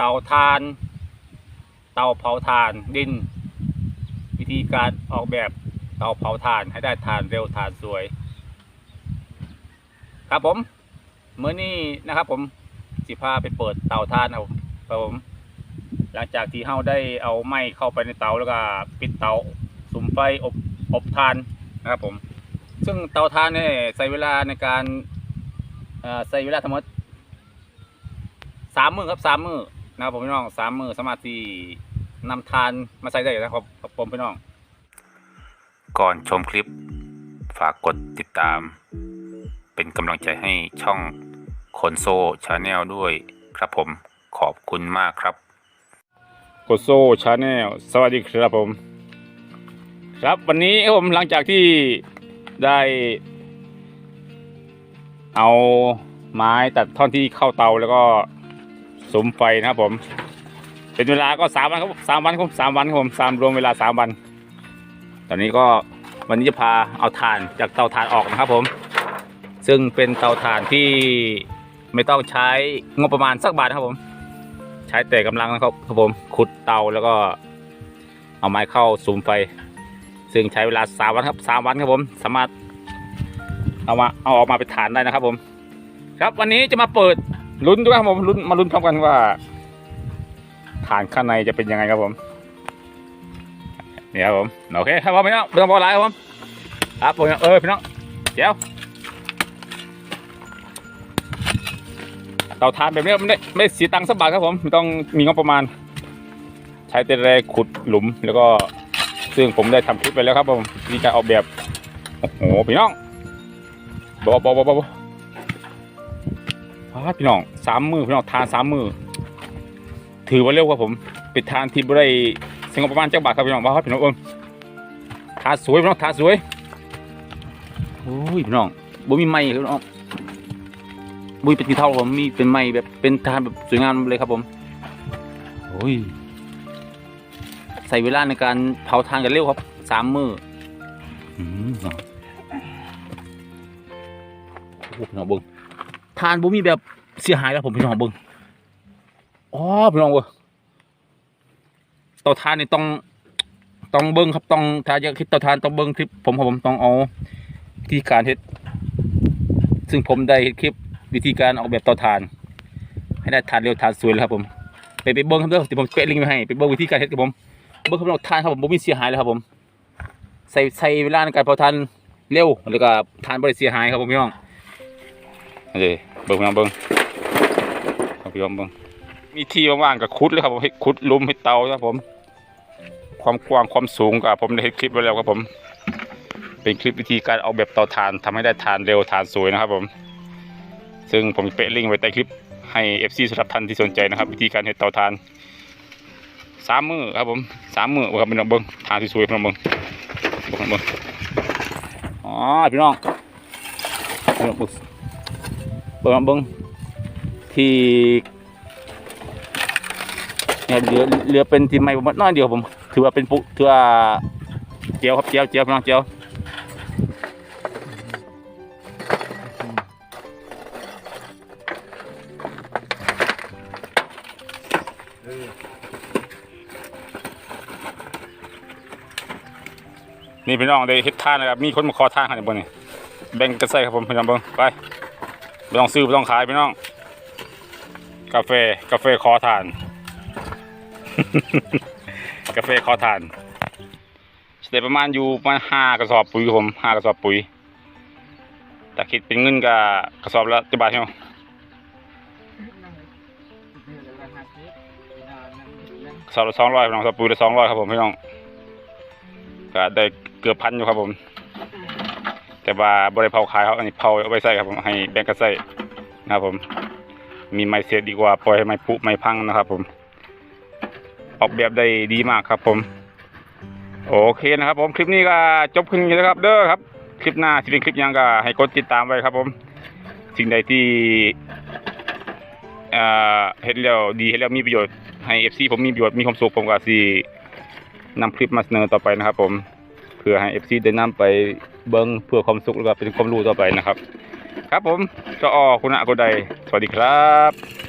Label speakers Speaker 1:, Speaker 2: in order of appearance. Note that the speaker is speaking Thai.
Speaker 1: เตาถ่าน เตาเผาถ่านดิน วิธีการออกแบบเตาเผาถ่านให้ได้ถ่านเร็วถ่านสวย ครับผมเมื่อนี้นะครับผมสิพาไปเปิดเตาถ่านครับผมครับผมหลังจากที่เฮาได้เอาไม้เข้าไปในเตาแล้วก็ปิดเตาสุมไฟอบอบถ่านนะครับผมซึ่งเตาถ่านเนี่ยใช้เวลาในการเอ่อใช้เวลาทั้งหมดสามมือครับสามมือ นะครับผมพี่น้องสามมือสามารถที่นำทานมาใส่ได้นะครับครับผมพี่น้อง ก่อนชมคลิปฝากกดติดตาม เป็นกำลังใจให้ช่องคนโซชาแนลด้วยครับผมขอบคุณมากครับโคโซชาแนลสวัสดีครับผม ครับวันนี้ครับผมหลังจากที่ได้ เอาไม้ตัดท่อนที่เข้าเตาแล้วก็ สมไฟนะครับผม เป็นเวลาก็สามวันครับสามวันครับสามวันครับผมสามรวมเวลาสามวัน ตอนนี้ก็วันนี้จะพาเอาถ่านจากเตาถ่านออกนะครับผม ซึ่งเป็นเตาถ่านที่ไม่ต้องใช้งบประมาณสักบาทนะครับผม ใช้แต่กำลังนะครับครับผมขุดเตาแล้วก็เอาไม้เข้าสูมไฟ ซึ่งใช้เวลาสามวันครับสามวันครับผม สามารถเอามาเอาออกมาเป็นฐานได้นะครับผม ครับวันนี้จะมาเปิด ลุ้นด้วยครับผมลุ้นมาลุ้นพร้อมกันว่าฐานข้างในจะเป็นยังไงครับผมนี่ครับผมโอเคครับผมพี่น้องไม่ต้องบอกอะไรครับผมครับผมเออพี่น้องเดี๋ยวเตาถ่านแบบนี้ไม่ได้ไม่เสียตังค์สักบาทครับผมไม่ต้องมีงบประมาณ ใช้แต่แรงขุดหลุมแล้วก็ซึ่งผมได้ทำคลิปไปแล้วครับผมวิธีการออกแบบโอ้โหพี่น้องบอบอบอบอบ พาดพี่น้องสามมือพี่น้องทานสามมือถือว่าเร็วครับผมป็นทานที่บริเสงบประมาณจักบาทครับพี่น้องว่าครับพี่น้องเอิงทาสวยพี่น้องทาสวยโอ้ยพี่น้องบ่มีไม้ครับพี่น้องบุยเป็นสีเท่าผมมีเป็นไม้แบบเป็นทานแบบสวยงามเลยครับผมโอ้ยใส่เวลาในการเผาทานกันเร็วครับสามมืออืมโอ้พี่น้องเบิ้ง ทานบ่มีแบบเสียหายแล้วผมพี่น้องเบิ้งอ๋อพี่น้องเบิ้งเตาทานนี่ต้องต้องเบิ้งครับต้องถ้าอยากคิดเตาทานต้องเบิ้งคลิปผมครับผมต้องเอาวิธีการเฮ็ดซึ่งผมได้เฮ็ดคลิปวิธีการออกแบบเตาทาน ให้ได้ทานเร็วทานสวยเลยครับผมไปไปเบิ้งครับเด้อเดี๋ยวผมเปะลิงก์ไว้ให้ไปเบิ้งวิธีการเฮ็ดครับผมเมื่อคำนวณทานครับผมบ่มีเสียหายเลยครับผมใส่ใส่เวลาในการเผาทานเร็วแล้วก็ทานบริเสียหายครับผมพี่น้องเลย เบิ่งพี่น้องเบิ่งเอาพี่น้องเบิ่งมีที่ว่างๆกับคุดเลยครับผมคุดลุมให้เตาครับผม ความกว้างความสูงกับผมได้เห็นคลิปไว้แล้วครับผม เป็นคลิปวิธีการออกแบบเตาถ่านทำให้ได้ทานเร็วทานสวยนะครับผม ซึ่งผมเปะลิงก์ไว้ใต้คลิปให้ FC สำหรับท่านที่สนใจนะครับ วิธีการเฮ็ดเตาถ่านสามมือครับผมสามมือครับพี่น้องเบิ้งทางสวยๆพี่น้องเบิ้งเบิ้งเบิ้งอ๋อพี่น้องพี่น้อง เบิ้งเบิ้งที่เนี่ยเหลือเหลือเป็นที่ไม่ประมน้อยเดียวผมถือว่าเป็นปุถือว่าเจียวครับเจียวเจียวพี่น้องเจียวนี่พี่น้องได้เฮ็ดท่านนะครับมีคนมาขอท่านครับบนนี่แบ่งกันใส่ครับผมพี่น้องเบิ้งไป ไม่ต้องซื้อไม่ต้องขายพี่น้อง กาแฟกาแฟขอทาน กาแฟขอทานเดี๋ยวประมาณอยู่ประมาณห้ากระสอบปุ๋ยครับผมห้ากระสอบปุ๋ยแต่คิดเป็นเงินกับกระสอบละจะบาทใช่ไหมกระสอบละสองร้อยพี่น้องกระสอบปุ๋ยละสองร้อยครับผมพี่น้องก็ได้เกือบพันอยู่ครับผม แต่ว่าบริเผาขายเขาอันนี้เผาเอาไว้ใส่ครับผมให้แบ่งกันใส่นะครับผม มีไม้เสียดีกว่าปล่อยให้ไม้ผุไม้พังนะครับ ผม ออกแบบได้ดีมากครับ ผม โอเคนะครับ ผมคลิปนี้ก็จบขึ้นนี้นะครับ เด้อครับ คลิปหน้าที่เป็นคลิปยังก็ให้กดติดตามไว้ครับ ผม สิ่งใดที่เอ่อเห็นแล้วดีเห็นแล้วมีประโยชน์ให้ FC ผมมีประโยชน์มีความสุขผมก็สินำคลิปมาเสนอต่อไปนะครับ ผมเพื่อให้ FC ได้นำไป เบิ้งเพื่อความสุขแล้วก็เป็นความรู้ต่อไปนะครับ ครับผมจะออคุณอากุใด สวัสดีครับ